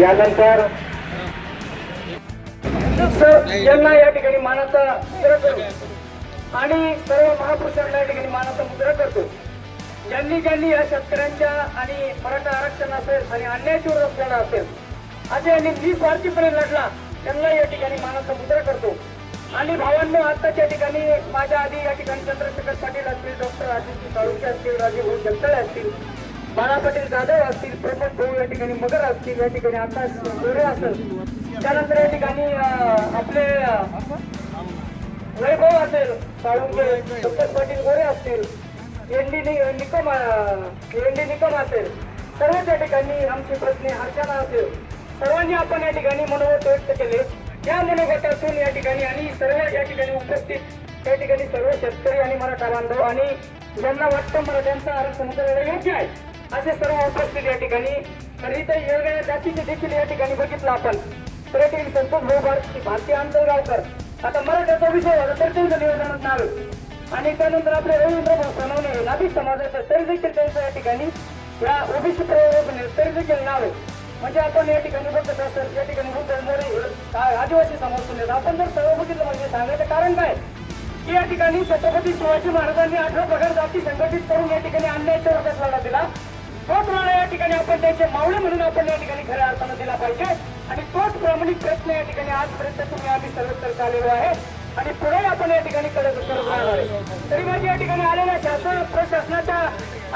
यानंतर सर यांना या ठिकाणी मानाचा मुद्रा करू. आणि सर्व महापुरुषांना या ठिकाणी मानाचा मुद्रा करतो. ज्यांनी ज्यांनी या शेतकऱ्यांच्या आणि मराठा आरक्षण असेल आणि अन्यायाच्या विरोध केला असेल असे यांनी निस्वार्थीपणे लढला त्यांना या ठिकाणी मानाचा मुद्रा करतो. आणि भावांनो आताच्या ठिकाणी माझ्या आधी या ठिकाणी चंद्रशेखर पाटील असतील डॉक्टर अजित साळुंके असतील राजीव भाऊ असतील बाळा पाटील जाधव असतील प्रमोद भाऊ या ठिकाणी मगर असतील या ठिकाणी आकाश गोरे असेल त्यानंतर या ठिकाणी आपले वैभव असेल साळुंके डॉक्टर पाटील गोरे असतील एनडी नि- निकम एनडी निकम असेल. सर्वच या ठिकाणी आमची पत्नी अर्चना असेल. सर्वांनी आपण या ठिकाणी मनोगत व्यक्त केले. या मनोगतातून या ठिकाणी आणि सर्व या ठिकाणी उपस्थित या ठिकाणी सर्व शेतकरी आणि मराठा बांधव आणि ज्यांना वाटतं मराठ्यांचा आरक्षण करायला योग्य आहे. असे सर्व उपस्थित या ठिकाणी. तर इथे वेगवेगळ्या जातीचे देखील या ठिकाणी बघितलं आपण. तर या ठिकाणी संतोष भाऊ भारती भारतीय आंतरगावकर आता मराठ्याचा विषय होता तर त्यांचं निवेदनात नावे आणि त्यानंतर आपले रवींद्र भाऊ सोनवणे नाभिक समाजाचे तरी देखील त्यांचं या ठिकाणी या ओबीसी प्रयोजन तरी देखील नाव. आहे म्हणजे आपण या ठिकाणी बघत असत या ठिकाणी बुद्ध मोरे आदिवासी समाज येतात आपण जर सर्व बघितलं म्हणजे सांगायचं कारण काय? की या ठिकाणी छत्रपती शिवाजी महाराजांनी अठरा पगार जाती संघटित करून या ठिकाणी अन्यायाच्या रूपात लढा दिला. तोच लढा या ठिकाणी आपण त्यांचे मावळे म्हणून आपण या ठिकाणी खऱ्या अर्थानं दिला पाहिजे. आणि तोच प्रामाणिक प्रयत्न या ठिकाणी आजपर्यंत तुम्ही आम्ही सर्वत्र चाललेलो आहे. आणि पुढे आपण या ठिकाणी करत राहणार आहे. तरी माझी या ठिकाणी आलेल्या शासन प्रशासनाच्या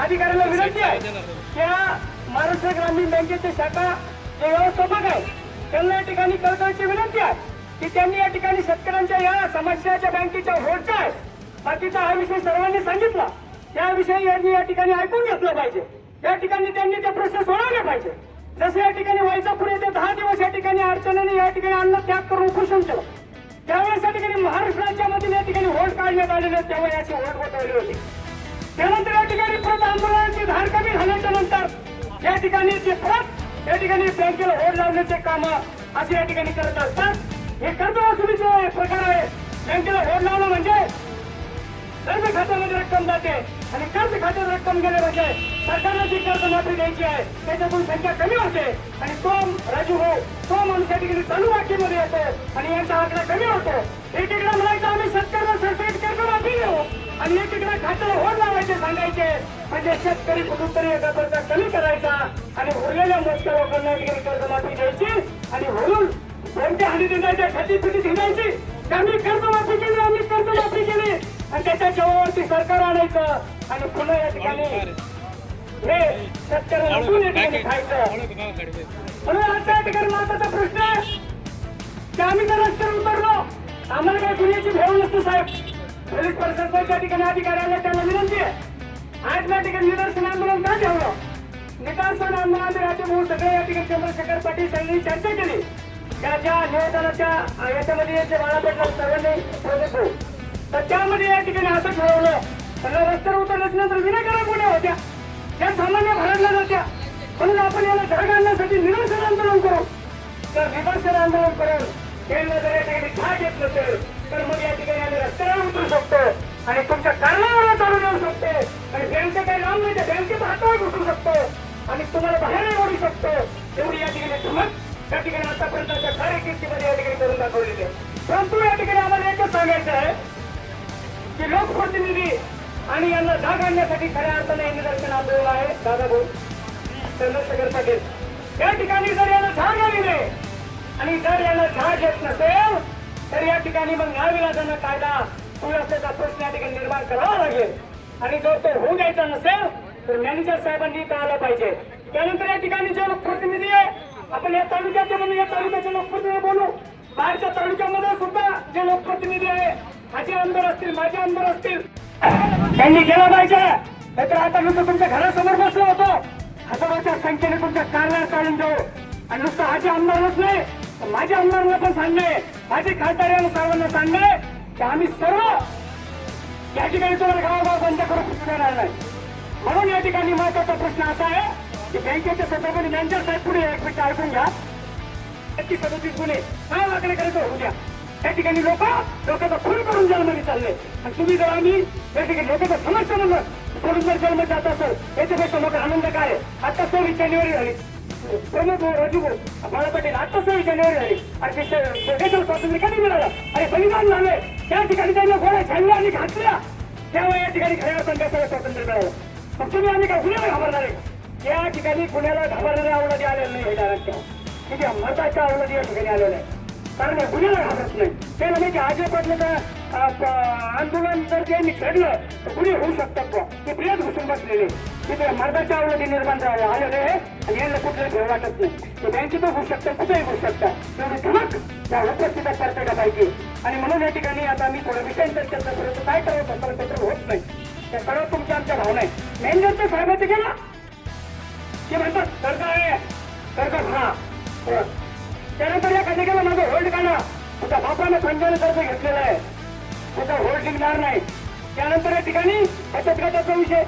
अधिकाऱ्याला विनंती आहे त्या या महाराष्ट्र ग्रामीण बँकेचे शाखा जे व्यवस्थापक आहे त्यांना या ठिकाणी कळकळीची विनंती आहे की त्यांनी या ठिकाणी शेतकऱ्यांच्या या समस्याच्या बँकेच्या होडच्या आहे बाकीचा हा विषय सर्वांनी सांगितला. त्याविषयी यांनी या ठिकाणी ऐकून घेतलं पाहिजे. या ठिकाणी त्यांनी ते प्रश्न सोडवले पाहिजे. जसं या ठिकाणी व्हायचा पुढे ते दहा दिवस या ठिकाणी अडचणीने या ठिकाणी अन्न त्याग करून उपोषण केलं त्यावेळेस या ठिकाणी महाराष्ट्र राज्यामधील या ठिकाणी होड काढण्यात आलेले तेव्हा याची होड बसवली होती त्यानंतर या ठिकाणी परत आंदोलनाची धार कमी झाल्याच्यानंतर या ठिकाणी ते परत या ठिकाणी बँकेला होड लावण्याचे काम असे या ठिकाणी करत असतात. हे कर्ज वसुलीचे प्रकार आहे. बँकेला होड लावणं म्हणजे कर्ज खात्यामध्ये रक्कम जाते आणि कर्ज खात्यात रक्कम गेले म्हणजे सरकारला जी कर्ज माफी द्यायची आहे त्याच्यातून संख्या कमी होते. आणि तो राजू भाऊ तो माणूस या ठिकाणी चालू वाक्यामध्ये येतो आणि यांचा आकडा कमी होतो. एकीकडे म्हणायचं आम्ही शेतकऱ्याला सरसकट कर्ज माफी देऊ. आणि एकीकडे खात्याला होड लावायचे सांगायचे. म्हणजे शेतकरी कुठूनतरी एका कर्ज कमी करायचा आणि उरलेल्या मोजक्या लोकांना ठिकाणी कर्ज माफी द्यायची आणि म्हणून कोणत्या हानी देण्याच्या छाती पिटी हिंडायची? आम्ही कर्जमाफी केली आम्ही कर्ज माफी केली. आणि त्याच्या जवळवरती सरकार आणायचं आणि पुन्हा या ठिकाणी हे शेतकऱ्यांना लुटून या ठिकाणी खायचं. म्हणून आजच्या या ठिकाणी महत्त्वाचा प्रश्न आहे की आम्ही जर रस्त्यावर उतरलो आम्हाला काही गुन्ह्याची भेव नसते साहेब. पोलीस प्रशासनाच्या ठिकाणी अधिकाऱ्याला त्यांना विनंती आहे. आज या ठिकाणी निदर्शन आंदोलन का ठेवलं? निदर्शन आंदोलन राज्य भाऊ सगळे या ठिकाणी चंद्रशेखर पाटील यांनी चर्चा केली. त्या ज्या निवेदनाच्या याच्यामध्ये जे बाळापेठला सर्वांनी प्रमुख भाऊ तर त्यामध्ये या ठिकाणी असं ठरवलं रस्त्यावर उतरल्याच्या नंतर विनाकारण गुन्ह्या होत्या. ज्या सामान्य भरडल्या जात्या म्हणून आपण याला झाड आणण्यासाठी निदर्शन आंदोलन करू. तर निदर्शन आंदोलन करून केंद्र जर या ठिकाणी झाड घेत नसेल तर मग या ठिकाणी आम्ही रस्त्यावर उतरू शकतो. आणि तुमच्या कारणावर चालू जाऊ शकतो. आणि बँके काही लांब नाही त्या बँकेत हातावर घुसू शकतो. आणि तुम्हाला बाहेर ओढू शकतो. एवढी या ठिकाणी धमक त्या ठिकाणी आतापर्यंतच्या कार्यकिर्तीमध्ये या ठिकाणी करून दाखवलेली आहे. परंतु या ठिकाणी आम्हाला एकच सांगायचं आहे. की लोकप्रतिनिधी आणि यांना जाग आणण्यासाठी खऱ्या अर्थाने हे निदर्शन आंदोलन आहे. दादा भाऊ चंद्रशेखर पाटील या ठिकाणी जर यांना झाग आली नाही आणि जर यांना झाग येत नसेल तर या ठिकाणी मग न्यायविलासानं कायदा सुव्यवस्थेचा प्रश्न या ठिकाणी निर्माण करावा लागेल. आणि जर तो होऊ द्यायचा नसेल तर मॅनेजर साहेबांनी कळायला पाहिजे. त्यानंतर या ठिकाणी जे लोकप्रतिनिधी आहे आपण या तालुक्याचे म्हणून या तालुक्याचे लोकप्रतिनिधी बोलू. बाहेरच्या तालुक्यामध्ये आमदार असतील माझे आमदार असतील. त्यांनी केला पाहिजे. नाहीतर आता नुसतं तुमच्या घरासमोर बसलो होतो. हजारोच्या संख्येने तुमच्या कारला चालून जाऊ. आणि नुसतं हाचे आमदारच नाही तर माझ्या आमदारांना पण सांगणे. माझे खासदार यांना सर्वांना सांगणे की आम्ही सर्व या ठिकाणी तुम्हाला गावागाव बंद करून देणार नाही. म्हणून या ठिकाणी महत्त्वाचा प्रश्न असा आहे की बँकेच्या संदर्भाने त्यांच्या साहेब पुढे एक मिनिट ऐकून घ्या. एकतीस सदतीस गुन्हे. काय वाकडे करायचं होऊ द्या. त्या ठिकाणी लोक लोकांचा खून करून जन्म चालले. आणि तुम्ही जर आम्ही त्या ठिकाणी लोकांचा समस्या म्हणलं सोडून जर जन्म जात असेल याच्यापेक्षा मोठा आनंद काय? आहे? आता सव्वीस जानेवारी झाली. प्रमोद राजू भाऊ, बाळा पटेल आता सव्वीस जानेवारी झाली. आणि ते देशाला स्वातंत्र्य कधी मिळालं? आणि बलिदान झाले. त्या ठिकाणी त्यांना गोळ्या छाडल्या आणि घातल्या. त्यामुळे या ठिकाणी खऱ्या अर्थाने देशाला स्वातंत्र्य मिळालं. मग तुम्ही आम्ही काय गुन्ह्याला घाबरणार आहे? या ठिकाणी गुन्ह्याला घाबरणाऱ्या आवडती आलेलं नाही हे डायरेक्ट ठीक आहे मताच्या अवलंबी या ठिकाणी आलेलं आहे कारण हे गुन्ह्याला घाबरत नाही. ते माहिती आजय पाटलाचं आंदोलन जर त्यांनी छेडलं तर गुन्हे होऊ शकतात बा ते प्रियात घुसून बसलेले. तिथे मर्दाच्या अवलंबी निर्माण झाले आलेले आणि यांना कुठलं भेव वाटत नाही. ते बँकेत होऊ शकतात कुठेही होऊ शकतात. तेवढी धमक त्या उपस्थित करता पाहिजे. आणि म्हणून या ठिकाणी आता मी थोडं विषयांतर चर्चा करतो काय करायचं संपर्क होत नाही. त्या सर्व तुमच्या आमच्या भावना आहे मॅनेजरच्या साहेबाचं गेला? ते म्हणतात कर्ज आहे. कर्ज हा. त्यानंतर या खात्याला माझं होल्ड काढा. तुझ्या बापानं पंजाने कर्ज घेतलेलं आहे. तुझा होल्ड निघणार नाही. त्यानंतर या ठिकाणी बचत गटाचा विषय.